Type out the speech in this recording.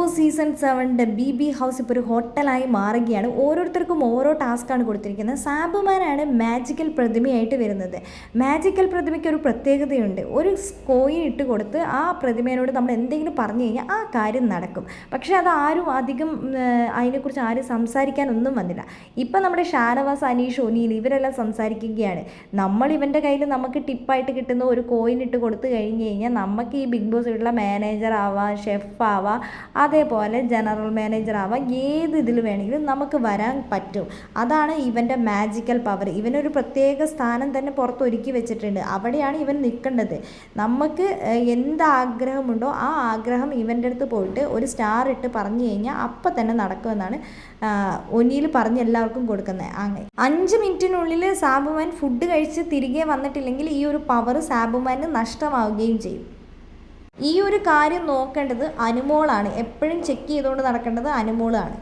Boss season സെവന്റെ B B house ഇപ്പോൾ ഒരു ഹോട്ടലായി മാറുകയാണ്. ഓരോരുത്തർക്കും ഓരോ ടാസ്ക്കാണ് കൊടുത്തിരിക്കുന്നത്. സാബുമാനാണ് മാജിക്കൽ പ്രതിമയായിട്ട് വരുന്നത്. മാജിക്കൽ പ്രതിമയ്ക്ക് ഒരു പ്രത്യേകതയുണ്ട്. ഒരു കോയിൻ ഇട്ട് കൊടുത്ത് ആ പ്രതിമയോട് നമ്മൾ എന്തെങ്കിലും പറഞ്ഞു കഴിഞ്ഞാൽ ആ കാര്യം നടക്കും. പക്ഷേ അത് ആരും അധികം അതിനെക്കുറിച്ച് ആരും സംസാരിക്കാനൊന്നും വന്നില്ല. ഇപ്പം നമ്മുടെ ഷാനവാസ് അനീഷ് ഒനിയിൽ ഇവരെല്ലാം സംസാരിക്കുകയാണ്. നമ്മൾ ഇവന്റെ കയ്യിൽ നമുക്ക് ടിപ്പായിട്ട് കിട്ടുന്ന ഒരു കോയിൻ ഇട്ട് കൊടുത്തു കഴിഞ്ഞ് കഴിഞ്ഞാൽ നമുക്ക് ഈ ബിഗ് ബോസ് ഉള്ള മാനേജർ ആവാം ഷെഫ് ആവാം അതേപോലെ ജനറൽ മാനേജർ ആവാം ഏത് ഇതിൽ വേണമെങ്കിലും നമുക്ക് വരാൻ പറ്റും. അതാണ് ഇവന്റെ മാജിക്കൽ പവർ ഇവനൊരു പ്രത്യേക സ്ഥാനം തന്നെ പുറത്ത് ഒരുക്കി വെച്ചിട്ടുണ്ട്. അവിടെയാണ് ഇവൻ നിൽക്കേണ്ടത്. നമുക്ക് എന്ത് ആഗ്രഹമുണ്ടോ ആ ആഗ്രഹം ഇവന്റെ അടുത്ത് പോയിട്ട് ഒരു സ്റ്റാർ ഇട്ട് പറഞ്ഞു കഴിഞ്ഞാൽ അപ്പം തന്നെ നടക്കുമെന്നാണ് ഒനിയിൽ പറഞ്ഞ് എല്ലാവർക്കും കൊടുക്കുന്നത്. അങ്ങനെ അഞ്ച് മിനിറ്റിനുള്ളിൽ സാബുമാൻ ഫുഡ് കഴിച്ച് തിരികെ വന്നിട്ടില്ലെങ്കിൽ ഈ ഒരു പവർ സാബുമാന് നഷ്ടമാവുകയും ചെയ്യും. ഈ ഒരു കാര്യം നോക്കേണ്ടത് അനുമോളാണ്. എപ്പോഴും ചെക്ക് ചെയ്തുകൊണ്ട് നടക്കേണ്ടത് അനുമോളാണ്.